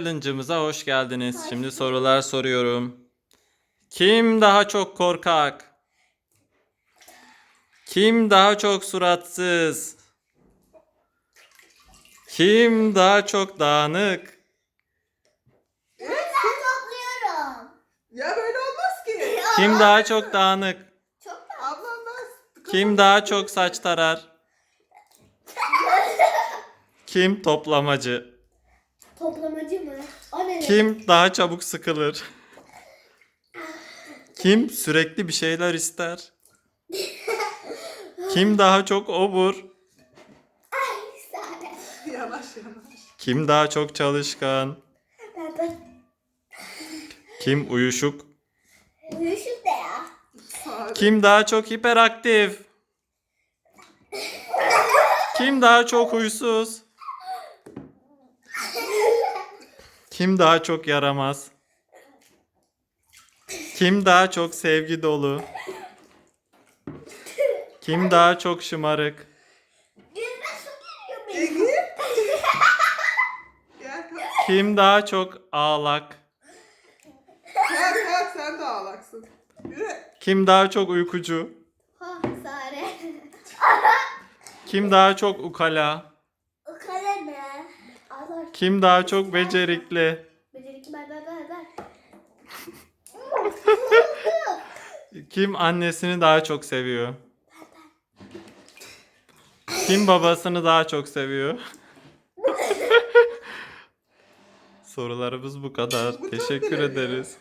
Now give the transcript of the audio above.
Challenge'ımıza hoş geldiniz. Şimdi sorular soruyorum. Kim daha çok korkak? Kim daha çok suratsız? Kim daha çok dağınık? Ben topluyorum. Ya böyle olmaz ki. Kim daha çok dağınık? Çok da. Ablam Kim daha çok saç tarar? Kim toplamacı? Ne? Kim daha çabuk sıkılır? Kim sürekli bir şeyler ister? Kim daha çok obur? Yavaş yavaş. Kim daha çok çalışkan? Kim uyuşuk? Uyuşuk da ya. Kim daha çok hiperaktif? Kim daha çok huysuz? Kim daha çok yaramaz? Kim daha çok sevgi dolu? Kim daha çok şımarık? Kim daha çok ağlak? Kalk kalk sen de ağlaksın. Yürü. Kim daha çok uykucu? Kim daha çok ukala? Kim daha çok becerikli? Becerikli ben ben ben ben. Kim annesini daha çok seviyor? Kim babasını daha çok seviyor? Sorularımız bu kadar. Teşekkür ederiz.